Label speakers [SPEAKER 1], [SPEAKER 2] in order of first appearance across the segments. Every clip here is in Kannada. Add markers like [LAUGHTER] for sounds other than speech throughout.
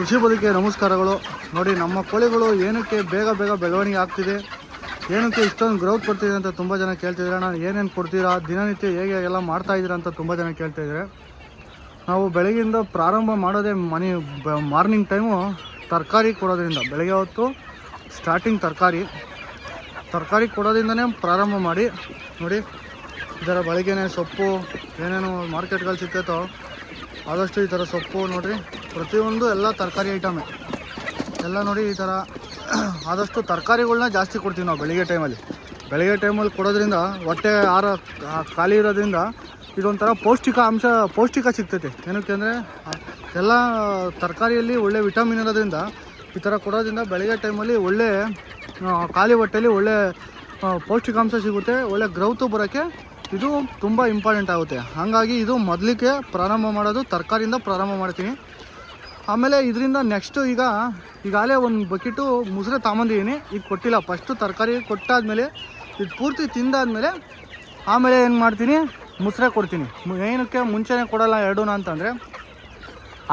[SPEAKER 1] ಕೃಷಿ ಬದುಕಿಗೆ ನಮಸ್ಕಾರಗಳು. ನೋಡಿ, ನಮ್ಮ ಕೋಳಿಗಳು ಏನಕ್ಕೆ ಬೇಗ ಬೇಗ ಬೆಳವಣಿಗೆ ಆಗ್ತಿದೆ, ಏನಕ್ಕೆ ಇಷ್ಟೊಂದು ಗ್ರೌತ್ ಕೊಡ್ತಿದೆ ಅಂತ ತುಂಬ ಜನ ಕೇಳ್ತಿದ್ದಾರೆ ನಾನು ಏನೇನು ಕೊಡ್ತೀರಾ, ದಿನನಿತ್ಯ ಹೇಗೆ ಎಲ್ಲ ಮಾಡ್ತಾ ಇದ್ದೀರಾ ಅಂತ ತುಂಬ ಜನ ಕೇಳ್ತಾ ಇದ್ದಾರೆ. ನಾವು ಬೆಳಗ್ಗೆಯಿಂದ ಪ್ರಾರಂಭ ಮಾಡೋದೇ ಮನೆ ಮಾರ್ನಿಂಗ್ ಟೈಮು ತರಕಾರಿ ಕೊಡೋದ್ರಿಂದ. ಬೆಳಗ್ಗೆ ಹೊತ್ತು ಸ್ಟಾರ್ಟಿಂಗ್ ತರಕಾರಿ. ತರಕಾರಿ ಕೊಡೋದ್ರಿಂದನೇ ಪ್ರಾರಂಭ ಮಾಡಿ, ನೋಡಿ, ಇದರ ಬೆಳಗ್ಗೆನೇ ಸೊಪ್ಪು, ಏನೇನು ಮಾರ್ಕೆಟ್ಗಳು ಸಿಗ್ತೈತೋ ಆದಷ್ಟು ಈ ಥರ ಸೊಪ್ಪು ನೋಡಿರಿ. ಪ್ರತಿಯೊಂದು ಎಲ್ಲ ತರಕಾರಿ ಐಟಮೇ ಎಲ್ಲ ನೋಡಿ ಈ ಥರ [CLEARS THROAT] ಆದಷ್ಟು ತರಕಾರಿಗಳ್ನ ಜಾಸ್ತಿ ಕೊಡ್ತೀವಿ ನಾವು ಬೆಳಿಗ್ಗೆ ಟೈಮಲ್ಲಿ ಬೆಳಗ್ಗೆ ಟೈಮಲ್ಲಿ ಕೊಡೋದ್ರಿಂದ ಹೊಟ್ಟೆ ಆರ ಖಾಲಿ ಇರೋದ್ರಿಂದ ಇದೊಂಥರ ಪೌಷ್ಟಿಕ ಅಂಶ, ಪೌಷ್ಟಿಕ ಸಿಗ್ತೈತೆ. ಏನಕ್ಕೆ ಅಂದರೆ ಎಲ್ಲ ತರಕಾರಿಯಲ್ಲಿ ಒಳ್ಳೆ ವಿಟಮಿನ್ ಇರೋದ್ರಿಂದ ಈ ಥರ ಕೊಡೋದ್ರಿಂದ ಬೆಳಗ್ಗೆ ಟೈಮಲ್ಲಿ ಒಳ್ಳೆ ಖಾಲಿ ಹೊಟ್ಟೆಯಲ್ಲಿ ಒಳ್ಳೆ ಪೌಷ್ಟಿಕಾಂಶ ಸಿಗುತ್ತೆ, ಒಳ್ಳೆ ಗ್ರೌತು ಬರೋಕ್ಕೆ ಇದು ತುಂಬ ಇಂಪಾರ್ಟೆಂಟ್ ಆಗುತ್ತೆ. ಹಾಗಾಗಿ ಇದು ಮೊದಲಿಗೆ ಪ್ರಾರಂಭ ಮಾಡೋದು ತರಕಾರಿಯಿಂದ ಪ್ರಾರಂಭ ಮಾಡ್ತೀನಿ. ಆಮೇಲೆ ಇದರಿಂದ ನೆಕ್ಸ್ಟು ಈಗ ಈಗಾಗಲೇ ಒಂದು ಬಕೆಟು ಮುಸುರೆ ತಗೊಂಬಂದಿದ್ದೀನಿ. ಈಗ ಕೊಟ್ಟಿಲ್ಲ. ಫಸ್ಟು ತರಕಾರಿ ಕೊಟ್ಟಾದಮೇಲೆ, ಇದು ಪೂರ್ತಿ ತಿಂದಾದಮೇಲೆ ಆಮೇಲೆ ಏನು ಮಾಡ್ತೀನಿ? ಮುಸ್ರೆ ಕೊಡ್ತೀನಿ. ಏನಕ್ಕೆ ಮುಂಚೆನೇ ಕೊಡೋಲ್ಲ ಎರಡೂನ ಅಂತಂದರೆ,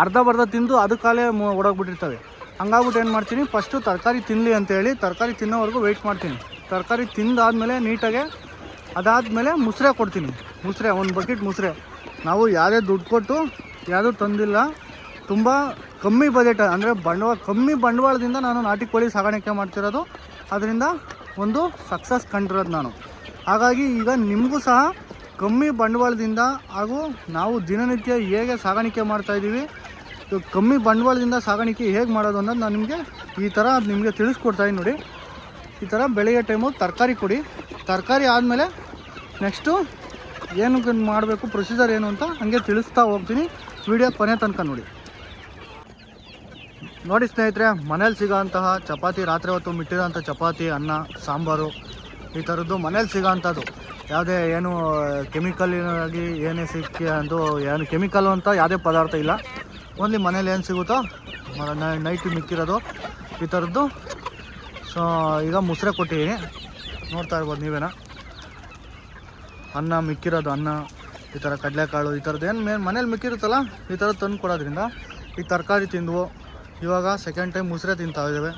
[SPEAKER 1] ಅರ್ಧ ಬರ್ಧ ತಿಂದು ಅದಕ್ಕಾಲೇ ಒಡೋಗ್ಬಿಟ್ಟಿರ್ತವೆ. ಹಂಗಾಗ್ಬಿಟ್ಟು ಏನು ಮಾಡ್ತೀನಿ? ಫಸ್ಟು ತರಕಾರಿ ತಿನ್ನಲಿ ಅಂತೇಳಿ ತರಕಾರಿ ತಿನ್ನೋವರೆಗೂ ವೆಯ್ಟ್ ಮಾಡ್ತೀನಿ. ತರಕಾರಿ ತಿಂದಾದಮೇಲೆ ನೀಟಾಗೆ ಅದಾದಮೇಲೆ ಮುಸ್ರೆ ಕೊಡ್ತೀನಿ. ಮುಸ್ರೆ, ಒಂದು ಬಕೆಟ್ ಮುಸ್ರೆ. ನಾವು ಯಾವುದೇ ದುಡ್ಡು ಕೊಟ್ಟು ಯಾವುದೂ ತಂದಿಲ್ಲ. ತುಂಬ ಕಮ್ಮಿ ಬಜೆಟ್ ಅಂದರೆ ಬಂಡವಾಳ, ಕಮ್ಮಿ ಬಂಡವಾಳದಿಂದ ನಾನು ನಾಟಿ ಕೋಳಿ ಸಾಗಾಣಿಕೆ ಮಾಡ್ತಿರೋದು. ಅದರಿಂದ ಒಂದು ಸಕ್ಸಸ್ ಕಂಡಿರೋದು ನಾನು. ಹಾಗಾಗಿ ಈಗ ನಿಮಗೂ ಸಹ ಕಮ್ಮಿ ಬಂಡವಾಳದಿಂದ ಹಾಗೂ ನಾವು ದಿನನಿತ್ಯ ಹೇಗೆ ಸಾಗಾಣಿಕೆ ಮಾಡ್ತಾಯಿದ್ದೀವಿ ಕಮ್ಮಿ ಬಂಡವಾಳದಿಂದ ಸಾಗಾಣಿಕೆ ಹೇಗೆ ಮಾಡೋದು ಅನ್ನೋದು ನಾನು ನಿಮಗೆ ಈ ಥರ ನಿಮಗೆ ತಿಳಿಸ್ಕೊಡ್ತಾಯಿದ್ದೀನಿ ನೋಡಿ. ಈ ಥರ ಬೆಳಗ್ಗೆ ಟೈಮು ತರಕಾರಿ ಕೊಡಿ. ತರಕಾರಿ ಆದಮೇಲೆ ನೆಕ್ಸ್ಟು, ಏನು ಮಾಡಬೇಕು ಪ್ರೊಸೀಜರ್ ಏನು ಅಂತ ಹಾಗೆ ತಿಳಿಸ್ತಾ ಹೋಗ್ತೀನಿ. ವಿಡಿಯೋ ಕೊನೆ ತನಕ ನೋಡಿ. ನೋಡಿ ಸ್ನೇಹಿತರೆ, ಮನೇಲಿ ಸಿಗೋಂತಹ ಚಪಾತಿ, ರಾತ್ರಿ ಹೊತ್ತು ಮಿಟ್ಟಿರೋಂಥ ಚಪಾತಿ, ಅನ್ನ, ಸಾಂಬಾರು, ಈ ಥರದ್ದು ಮನೇಲಿ ಸಿಗೋಂಥದ್ದು. ಯಾವುದೇ ಏನು ಕೆಮಿಕಲ್ ಆಗಿ ಏನೇ ಸಿಕ್ಕಿ ಅಂದು ಏನು ಕೆಮಿಕಲ್ ಅಂತ ಯಾವುದೇ ಪದಾರ್ಥ ಇಲ್ಲ. ಓನ್ಲಿ ಮನೇಲಿ ಏನು ಸಿಗುತ್ತೋ ನೈಟ್ ಮಿಕ್ಕಿರೋದು, ಈ ಥರದ್ದು. ಸೊ ಈಗ ಮುಸ್ರೆ ಕೊಟ್ಟಿದ್ದೀನಿ. ನೋಡ್ತಾ ಇರ್ಬೋದು ನೀವೇನ. ಅನ್ನ ಮಿಕ್ಕಿರೋದು ಅನ್ನ, ಈ ಥರ ಕಡಲೆಕಾಳು, ಈ ಥರದ್ದು ಏನು ಮೇನ್ ಮನೇಲಿ ಮಿಕ್ಕಿರುತ್ತಲ್ಲ, ಈ ಥರ ತಂದು ಕೊಡೋದ್ರಿಂದ ಈ ತರಕಾರಿ ತಿಂದವು. ಇವಾಗ ಸೆಕೆಂಡ್ ಟೈಮ್ ಮುಸ್ರೆ ತಿಂತಾ ಇದ್ದಾವೆ.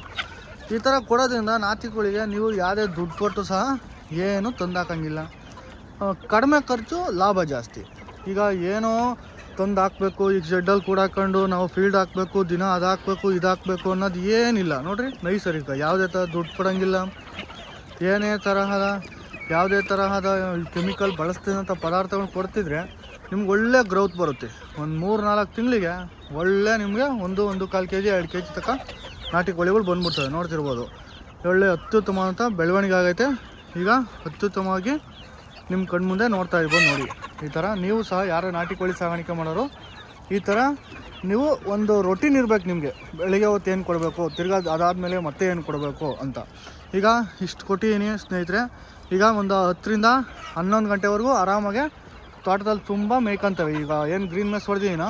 [SPEAKER 1] ಈ ಥರ ಕೊಡೋದ್ರಿಂದ ನಾತಿಗಳಿಗೆ ನೀವು ಯಾವುದೇ ದುಡ್ಡು ಕೊಟ್ಟು ಸಹ ಏನು ತಂದಾಕಂಗಿಲ್ಲ. ಕಡಿಮೆ ಖರ್ಚು ಲಾಭ ಜಾಸ್ತಿ. ಈಗ ಏನೋ ತಂದು ಹಾಕ್ಬೇಕು, ಈಗ ಶೆಡ್ಡಲ್ಲಿ ಕೂಡ ಹಾಕ್ಕೊಂಡು ನಾವು ಫೀಲ್ಡ್ ಹಾಕಬೇಕು, ದಿನ ಅದು ಹಾಕ್ಬೇಕು, ಇದು ಹಾಕ್ಬೇಕು ಅನ್ನೋದು ಏನಿಲ್ಲ. ನೋಡಿರಿ, ನೈಸರ್ಗಿಕ, ಯಾವುದೇ ಥರ ದುಡ್ಡು ಕೊಡೋಂಗಿಲ್ಲ. ಏನೇ ತರಹದ ಯಾವುದೇ ತರಹದ ಕೆಮಿಕಲ್ ಬಳಸ್ತಿದ್ದಂಥ ಪದಾರ್ಥಗಳನ್ನ ಕೊಡ್ತಿದ್ರೆ ನಿಮ್ಗೆ ಒಳ್ಳೆ ಗ್ರೌತ್ ಬರುತ್ತೆ. ಒಂದು ಮೂರು ನಾಲ್ಕು ತಿಂಗಳಿಗೆ ಒಳ್ಳೆ ನಿಮಗೆ ಒಂದು ಒಂದು ಕಾಲು ಕೆ ಜಿ ಎರಡು ಕೆ ಜಿ ತನಕ ನಾಟಿ ಕೋಳಿಗಳು ಬಂದ್ಬಿಡ್ತವೆ. ನೋಡ್ತಿರ್ಬೋದು. ಒಳ್ಳೆ ಅತ್ಯುತ್ತಮವಾದಂಥ ಬೆಳವಣಿಗೆ ಆಗೈತೆ. ಈಗ ಅತ್ಯುತ್ತಮವಾಗಿ ನಿಮ್ಮ ಕಣ್ಮುಂದೆ ನೋಡ್ತಾ ಇರ್ಬೋದು ನೋಡಿ. ಈ ಥರ ನೀವು ಸಹ ಯಾರು ನಾಟಿ ಕೋಳಿ ಸಾಗಾಣಿಕೆ ಮಾಡೋರು, ಈ ಥರ ನೀವು ಒಂದು ರೊಟೀನ್ ಇರಬೇಕು ನಿಮಗೆ. ಬೆಳಿಗ್ಗೆ ಹೊತ್ತು ಏನು ಕೊಡಬೇಕು, ತಿರ್ಗಾ ಅದಾದಮೇಲೆ ಮತ್ತೆ ಏನು ಕೊಡಬೇಕು ಅಂತ. ಈಗ ಇಷ್ಟು ಕೊಟ್ಟಿದ್ದೀನಿ ಸ್ನೇಹಿತರೆ ಈಗ ಒಂದು ಹತ್ತರಿಂದ ಹನ್ನೊಂದು ಗಂಟೆವರೆಗೂ ಆರಾಮಾಗೆ ತೋಟದಲ್ಲಿ ತುಂಬ ಮೇಯ್ಕೊಂತವೆ. ಈಗ ಏನು ಗ್ರೀನ್ ಮೆಸ್ ಹೊಡೆದಿದ್ದೀನೋ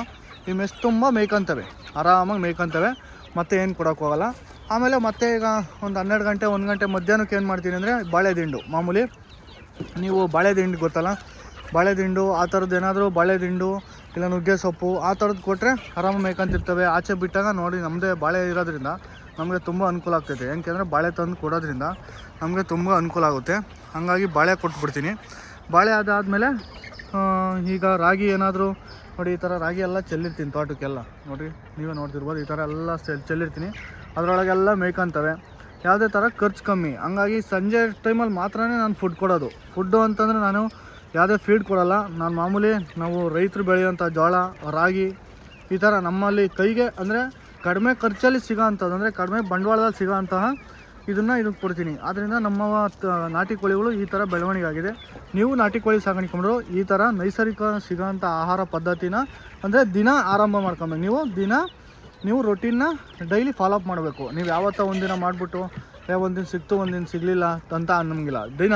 [SPEAKER 1] ಈ ಮೆಸ್ ತುಂಬ ಮೇಯ್ಕೊಂತವೆ. ಆರಾಮಾಗಿ ಮೇಯ್ಕೊಂತವೆ. ಮತ್ತೆ ಏನು ಕೊಡೋಕ್ಕೋಗಲ್ಲ ಆಮೇಲೆ ಮತ್ತೆ ಈಗ ಒಂದು ಹನ್ನೆರಡು ಗಂಟೆ, ಒಂದು ಗಂಟೆ ಮಧ್ಯಾಹ್ನಕ್ಕೆ ಏನು ಮಾಡ್ತೀನಿ ಅಂದರೆ ಬಾಳೆ ದಿಂಡು ಮಾಮೂಲಿ ನೀವು ಬಾಳೆ ದಿಂಡು ಗೊತ್ತಲ್ಲ? ಬಾಳೆ ದಿಂಡು ಆ ಥರದ್ದು ಏನಾದರೂ ಬಾಳೆ ದಿಂಡು ಇಲ್ಲ ನುಗ್ಗೆ ಸೊಪ್ಪು, ಆ ಥರದ್ದು ಕೊಟ್ಟರೆ ಆರಾಮಾಗಿ ಮೇಯ್ಕೊಂತಿರ್ತವೆ. ಆಚೆ ಬಿಟ್ಟಾಗ ನೋಡಿ ನಮ್ಮದೇ ಬಾಳೆ ಇರೋದ್ರಿಂದ ನಮಗೆ ತುಂಬ ಅನುಕೂಲ ಆಗ್ತೈತೆ. ಯಾಕೆಂದರೆ ಬಾಳೆ ತಂದು ಕೊಡೋದ್ರಿಂದ ನಮಗೆ ತುಂಬ ಅನುಕೂಲ ಆಗುತ್ತೆ. ಹಾಗಾಗಿ ಬಾಳೆ ಕೊಟ್ಬಿಡ್ತೀನಿ. ಬಾಳೆ ಅದಾದಮೇಲೆ ಈಗ ರಾಗಿ ಏನಾದರೂ, ನೋಡಿ ಈ ಥರ ರಾಗಿ ಎಲ್ಲ ಚೆಲ್ಲಿರ್ತೀನಿ ತೋಟಕ್ಕೆಲ್ಲ. ನೋಡಿ, ನೀವೇ ನೋಡ್ತಿರ್ಬೋದು ಈ ಥರ ಎಲ್ಲ ಚೆಲ್, ಚೆಲ್ಲಿರ್ತೀನಿ. ಅದರೊಳಗೆಲ್ಲ ಮೇಯ್ಕೊಂತವೆ. ಯಾವುದೇ ಥರ ಖರ್ಚು ಕಮ್ಮಿ. ಹಂಗಾಗಿ ಸಂಜೆ ಟೈಮಲ್ಲಿ ಮಾತ್ರ ನಾನು ಫುಡ್ ಕೊಡೋದು. ಫುಡ್ಡು ಅಂತಂದರೆ ನಾನು ಯಾವುದೇ ಫೀಡ್ ಕೊಡೋಲ್ಲ. ನಾನು ಮಾಮೂಲಿ ನಾವು ರೈತರು ಬೆಳೆಯುವಂಥ ಜೋಳ, ರಾಗಿ ಈ ಥರ ನಮ್ಮಲ್ಲಿ ಕೈಗೆ ಅಂದರೆ ಕಡಿಮೆ ಖರ್ಚಲ್ಲಿ ಸಿಗೋ ಅಂಥದ್ದು ಅಂದರೆ ಕಡಿಮೆ ಬಂಡವಾಳದಲ್ಲಿ ಸಿಗೋ ಅಂತಹ ಇದನ್ನು ಇದಕ್ಕೆ ಕೊಡ್ತೀನಿ. ಆದ್ದರಿಂದ ನಮ್ಮ ನಾಟಿ ಕೋಳಿಗಳು ಈ ಥರ ಬೆಳವಣಿಗೆ ಆಗಿದೆ ನೀವು ನಾಟಿ ಕೋಳಿ ಸಾಗಾಣಿಕೆ ಮಾಡೋರು ಈ ಥರ ನೈಸರ್ಗಿಕ ಸಿಗೋಂಥ ಆಹಾರ ಪದ್ಧತಿನ, ಅಂದರೆ ದಿನ ಆರಂಭ ಮಾಡ್ಕೊಬೇಕು ನೀವು ದಿನ, ನೀವು ರೊಟೀನ್ನ ಡೈಲಿ ಫಾಲೋಅಪ್ ಮಾಡಬೇಕು. ನೀವು ಯಾವತ್ತ ಒಂದಿನ ಮಾಡಿಬಿಟ್ಟು, ಏ, ಒಂದಿನ ಸಿಕ್ತು, ಒಂದಿನ ಸಿಗಲಿಲ್ಲ ಅಂತ ನಮಗಿಲ್ಲ. ದಿನ.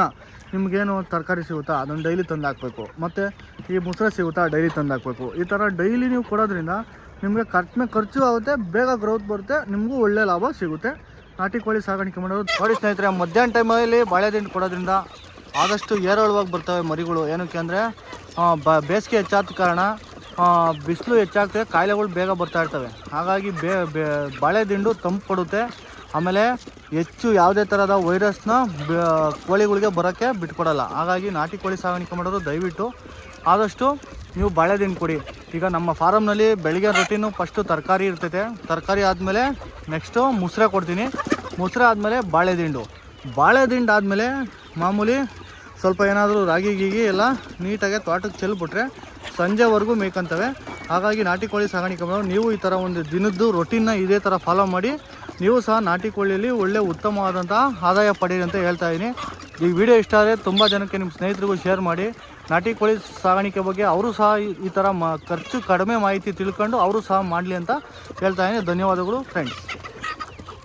[SPEAKER 1] ನಿಮಗೇನು ತರಕಾರಿ ಸಿಗುತ್ತಾ? ಅದನ್ನು ಡೈಲಿ ತಂದು ಹಾಕಬೇಕು ಮತ್ತು ಈ ಮೊಸರು ಸಿಗುತ್ತಾ? ಡೈಲಿ ತಂದು ಹಾಕಬೇಕು ಈ ಥರ ಡೈಲಿ ನೀವು ಕೊಡೋದ್ರಿಂದ ನಿಮಗೆ ಕಡಿಮೆ ಖರ್ಚು ಆಗುತ್ತೆ, ಬೇಗ ಗ್ರೋತ್ ಬರುತ್ತೆ, ನಿಮಗೂ ಒಳ್ಳೆ ಲಾಭ ಸಿಗುತ್ತೆ. ನಾಟಿ ಕೋಳಿ ಸಾಗಾಣಿಕೆ ಮಾಡೋದು ನೋಡಿ ಸ್ನೇಹಿತರೆ, ಮಧ್ಯಾಹ್ನ ಟೈಮಲ್ಲಿ ಬಾಳೆದಿಂಡು ಕೊಡೋದ್ರಿಂದ ಆದಷ್ಟು ಏರಳವಾಗಿ ಬರ್ತವೆ ಮರಿಗಳು. ಏನಕ್ಕೆ ಅಂದರೆ ಬೇಸಿಗೆ ಹೆಚ್ಚಾದ ಕಾರಣ ಬಿಸಿಲು ಹೆಚ್ಚಾಗ್ತದೆ, ಕಾಯಿಲೆಗಳು ಬೇಗ ಬರ್ತಾ ಇರ್ತವೆ. ಹಾಗಾಗಿ ಬೇ ಬೇ, ಬಾಳೆ ದಿಂಡು ತಂಪು ಕೊಡುತ್ತೆ ಆಮೇಲೆ ಹೆಚ್ಚು ಯಾವುದೇ ಥರದ ವೈರಸ್ನ ಕೋಳಿಗಳಿಗೆ ಬರೋಕ್ಕೆ ಬಿಟ್ಕೊಡಲ್ಲ. ಹಾಗಾಗಿ ನಾಟಿ ಕೋಳಿ ಸಾಗಾಣಿಕೆ ಮಾಡೋರು ದಯವಿಟ್ಟು. ಆದಷ್ಟು ನೀವು ಬಾಳೆದಿಂಡು ಕೊಡಿ ಈಗ ನಮ್ಮ ಫಾರಮ್ನಲ್ಲಿ ಬೆಳಗ್ಗೆ ರೊಟೀನು ಫಸ್ಟು ತರಕಾರಿ ಇರ್ತೈತೆ. ತರಕಾರಿ ಆದಮೇಲೆ ನೆಕ್ಸ್ಟು ಮೊಸರೆ ಕೊಡ್ತೀನಿ. ಮೊಸರೆ ಆದಮೇಲೆ ಬಾಳೆದಿಂಡು. ಬಾಳೆದಿಂಡು ಆದಮೇಲೆ ಮಾಮೂಲಿ ಸ್ವಲ್ಪ ಏನಾದರೂ ರಾಗಿ, ಗೀಗಿ ಎಲ್ಲ ನೀಟಾಗಿ ತೋಟಕ್ಕೆ ಚೆಲ್ಬಿಟ್ರೆ ಸಂಜೆವರೆಗೂ ಮೇಯ್ಕೊಂತವೆ. ಹಾಗಾಗಿ ನಾಟಿ ಕೋಳಿ ಸಾಗಾಣಿಕೆ ಮಾಡೋರು, ನೀವು ಈ ಥರ ಒಂದು ದಿನದ್ದು ರೊಟೀನ್ನ ಇದೇ ಥರ ಫಾಲೋ ಮಾಡಿ, ನೀವು ಸಹ ನಾಟಿ ಕೋಳಿಯಲ್ಲಿ ಒಳ್ಳೆ ಉತ್ತಮವಾದಂಥ ಆದಾಯ ಪಡೆಯಿರಿ ಅಂತ ಹೇಳ್ತಾ ಇದ್ದೀನಿ ಈ ವಿಡಿಯೋ ಇಷ್ಟ ಆದರೆ ತುಂಬ ಜನಕ್ಕೆ ನಿಮ್ಮ ಸ್ನೇಹಿತರಿಗೂ ಶೇರ್ ಮಾಡಿ. ನಾಟಿ ಕೋಳಿ ಸಾಗಾಣಿಕೆ ಬಗ್ಗೆ ಅವರು ಸಹ ಈ- ಥರ ಖರ್ಚು ಕಡಿಮೆ ಮಾಹಿತಿ ತಿಳ್ಕೊಂಡು ಅವರು ಸಹ ಮಾಡಲಿ ಅಂತ ಹೇಳ್ತಾ ಇದ್ದೀನಿ ಧನ್ಯವಾದಗಳು ಫ್ರೆಂಡ್ಸ್